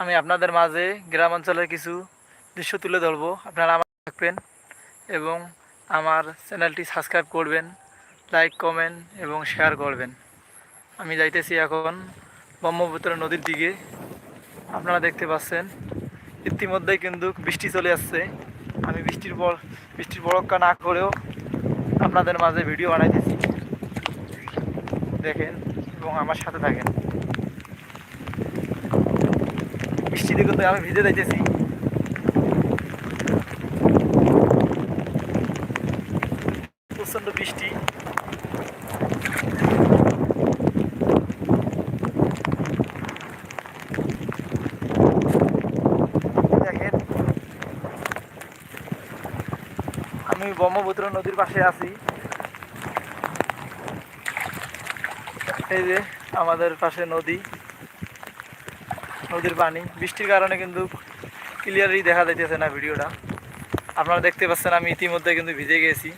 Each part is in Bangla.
আমি আপনাদের মাঝে গ্রাম অঞ্চলের কিছু দৃশ্য তুলে ধরবো। আপনারা আমার থাকবেন এবং আমার চ্যানেলটি সাবস্ক্রাইব করবেন, লাইক, কমেন্ট এবং শেয়ার করবেন। আমি যাইতেছি এখন ব্রহ্মপুত্র নদীর দিকে। আপনারা দেখতে পাচ্ছেন, ইতিমধ্যেই কিন্তু বৃষ্টি চলে আসছে। আমি বৃষ্টির পর, বৃষ্টির বরক্কা না করেও আপনাদের মাঝে ভিডিও বানাইতেছি। দেখেন এবং আমার সাথে থাকেন। বৃষ্টিতে কিন্তু আমি ভিজে যাইতেছি। প্রচণ্ড বৃষ্টি। দেখেন, আমি ব্রহ্মপুত্র নদীর পাশে আছি। এই যে আমাদের পাশে নদী। নদীর পানি। বৃষ্টির কারণে কিন্তু ক্লিয়ারলি দেখা যাইতেছে না ভিডিওটা। আপনারা দেখতে পাচ্ছেন আমি ইতিমধ্যে কিন্তু ভিজে গেছি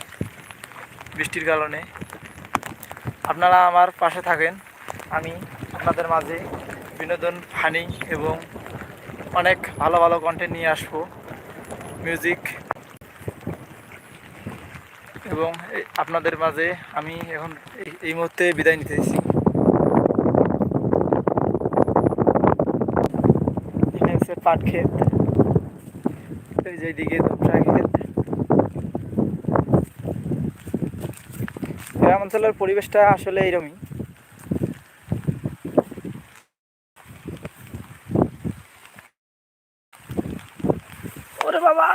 বৃষ্টির কারণে। আপনারা আমার পাশে থাকেন। আমি আপনাদের মাঝে বিনোদন ফানি এবং অনেক ভালো ভালো কন্টেন্ট নিয়ে আসব। মিউজিক এবং আপনাদের মাঝে আমি এখন এই- মুহূর্তে বিদায় নিতেছি পাট ক্ষেত। এই যে এদিকে ধূপসা গ্রাম অঞ্চলের পরিবেশটা আসলে এরমই। ওরে বাবা!